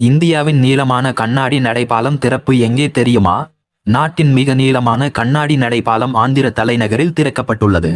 இந்தியாவின் நீளமான கண்ணாடி நடைபாலம் திறப்பு எங்கே தெரியுமா? நாட்டின் மிக நீளமான கண்ணாடி நடைபாலம் ஆந்திர தலைநகரில் திறக்கப்பட்டுள்ளது.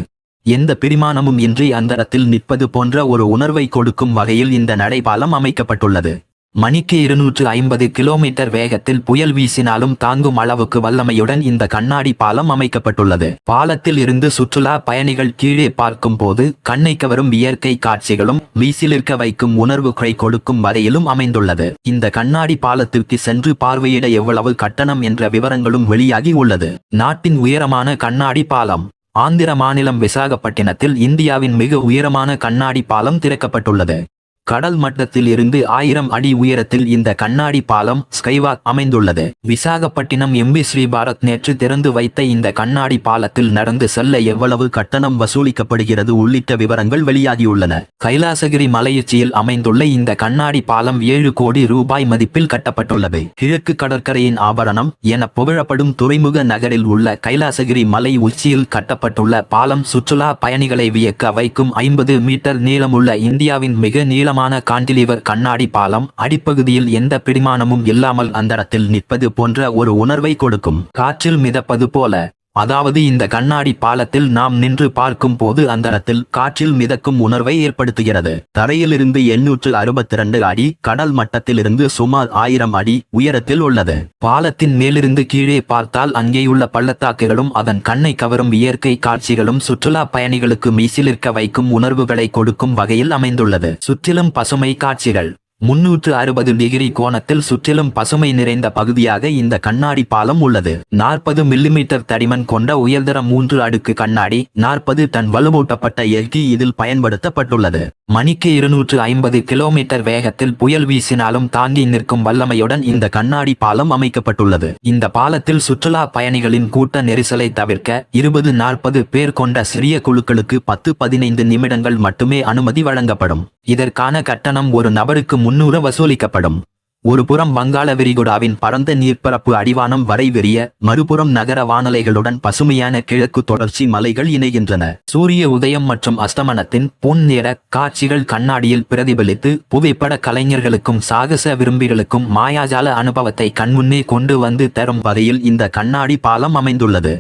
எந்த பிரிமாணமும் இன்றி அந்தரத்தில் நிற்பது போன்ற ஒரு உணர்வை கொடுக்கும் வகையில் இந்த நடைபாலம் அமைக்கப்பட்டுள்ளது. மணிக்கு இருநூற்று ஐம்பது கிலோமீட்டர் வேகத்தில் புயல் வீசினாலும் தாங்கும் அளவுக்கு வல்லமையுடன் இந்த கண்ணாடி பாலம் அமைக்கப்பட்டுள்ளது. பாலத்தில் இருந்து சுற்றுலா பயணிகள் கீழே பார்க்கும் போது கண்ணை கவரும் இயற்கை காட்சிகளும் வீசிலிருக்க வைக்கும் உணர்வுகளை கொடுக்கும் வரையிலும் அமைந்துள்ளது. இந்த கண்ணாடி பாலத்திற்கு சென்று பார்வையிட எவ்வளவு கட்டணம் என்ற விவரங்களும் வெளியாகி உள்ளது. நாட்டின் உயரமான கண்ணாடி பாலம் ஆந்திர மாநிலம் விசாகப்பட்டினத்தில் இந்தியாவின் மிக உயரமான கண்ணாடி பாலம் திறக்கப்பட்டுள்ளது. கடல் மட்டத்தில் இருந்து ஆயிரம் அடி உயரத்தில் இந்த கண்ணாடி பாலம் ஸ்கைவாக் அமைந்துள்ளது. விசாகப்பட்டினம் எம்பி ஸ்ரீ பாரத் நேற்று திறந்து வைத்த இந்த கண்ணாடி பாலத்தில் நடந்து செல்ல எவ்வளவு கட்டணம் வசூலிக்கப்படுகிறது உள்ளிட்ட விவரங்கள் வெளியாகியுள்ளன. கைலாசகிரி மலையுச்சியில் அமைந்துள்ள இந்த கண்ணாடி பாலம் ஏழு கோடி ரூபாய் மதிப்பில் கட்டப்பட்டுள்ளது. கிழக்கு கடற்கரையின் ஆபரணம் என புகழப்படும் துறைமுக நகரில் உள்ள கைலாசகிரி மலை உச்சியில் கட்டப்பட்டுள்ள பாலம் சுற்றுலா பயணிகளை வியக்க வைக்கும் ஐம்பது மீட்டர் நீளமுள்ள இந்தியாவின் மிக நீளம் நீளமான காண்டிலிவர் கண்ணாடி பாலம் அடிப்பகுதியில் எந்த பிடிமானமும் இல்லாமல் அந்தரத்தில் நிற்பது போன்ற ஒரு உணர்வை கொடுக்கும். காற்றில் மிதப்பது போல அதாவது இந்த கண்ணாடி பாலத்தில் நாம் நின்று பார்க்கும் போது அந்தரத்தில் காற்றில் மிதக்கும் உணர்வை ஏற்படுத்துகிறது. தரையிலிருந்து எண்ணூற்று அறுபத்தி இரண்டு அடி கடல் மட்டத்திலிருந்து சுமார் ஆயிரம் அடி உயரத்தில் உள்ளது. பாலத்தின் மேலிருந்து கீழே பார்த்தால் அங்கேயுள்ள பள்ளத்தாக்குகளும் அதன் கண்ணை கவரும் இயற்கை காட்சிகளும் சுற்றுலா பயணிகளுக்கு மீசிலிருக்க வைக்கும் உணர்வுகளை கொடுக்கும் வகையில் அமைந்துள்ளது. சுற்றிலும் பசுமை காட்சிகள். முன்னூற்று அறுபது டிகிரி கோணத்தில் சுற்றிலும் பசுமை நிறைந்த பகுதியாக இந்த கண்ணாடி பாலம் உள்ளது. நாற்பது மில்லிமீட்டர் தடிமன் கொண்ட உயர்தர மூன்று அடுக்கு கண்ணாடி நாற்பது டன் வலுவூட்டப்பட்ட எல்கி இதில் பயன்படுத்தப்பட்டுள்ளது. மணிக்கு இருநூற்று ஐம்பது கிலோமீட்டர் வேகத்தில் புயல் வீசினாலும் தாங்கி நிற்கும் வல்லமையுடன் இந்த கண்ணாடி பாலம் அமைக்கப்பட்டுள்ளது. இந்த பாலத்தில் சுற்றுலா பயணிகளின் கூட்ட நெரிசலை தவிர்க்க இருபது நாற்பது பேர் கொண்ட சிறிய குழுக்களுக்கு பத்து பதினைந்து நிமிடங்கள் மட்டுமே அனுமதி வழங்கப்படும். இதற்கான கட்டணம் ஒரு நபருக்கு முன்னூறு வசூலிக்கப்படும். ஒரு புறம் வங்காள விரிகுடாவின் பரந்த நீர்ப்பரப்பு அடிவானம் வரை விரிய மறுபுறம் நகர வானலைகளுடன் பசுமையான கிழக்கு தொடர்ச்சி மலைகள் இணைகின்றன. சூரிய உதயம் மற்றும் அஸ்தமனத்தின் பொன் நிற காட்சிகள் கண்ணாடியில் பிரதிபலித்து புகைப்பட கலைஞர்களுக்கும் சாகச விரும்பிகளுக்கும் மாயாஜால அனுபவத்தை கண்முன்னே கொண்டு வந்து தரும் வகையில் இந்த கண்ணாடி பாலம் அமைந்துள்ளது.